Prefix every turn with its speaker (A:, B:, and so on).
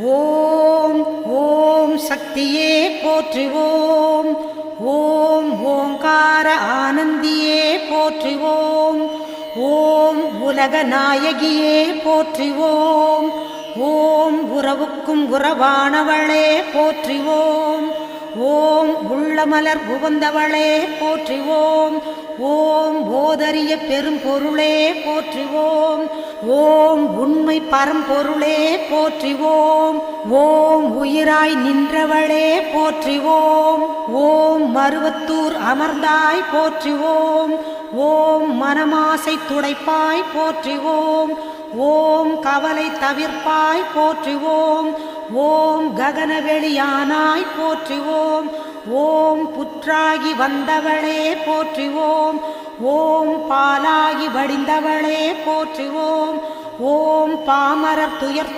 A: ஓம் ஓம் சக்தியே போற்றுவோம். ஓம் ஓங்கார ஆனந்தியே போற்றுவோம். ஓம் உலக நாயகியே போற்றுவோம். ஓம் உறவுக்கும் உறவானவளே போற்றுவோம். ஓம் உள்ளமலர் புகுந்தவளே போற்றுவோம். ஓம் கோதரியைப் பெரும் பொருளே போற்றுவோம். ஓம் உண்மை பரம்பொருளே போற்றுவோம். ஓம் உயிராய் நின்றவளே போற்றுவோம். ஓம் மருவத்தூர் அமர்ந்தாய் போற்றுவோம். ஓம் மனமாசை துடைப்பாய் போற்றுவோம். ஓம் கவலை தவிர்ப்பாய் போற்றுவோம். ஓம் ககனவெளியானாய் போற்றுவோம். ஓம் புற்றாகி வந்தவளே போற்றுவோம். ஓம் பாலாகி வடிந்தவளே போற்றுவோம். ஓம் பாமரர் துயர்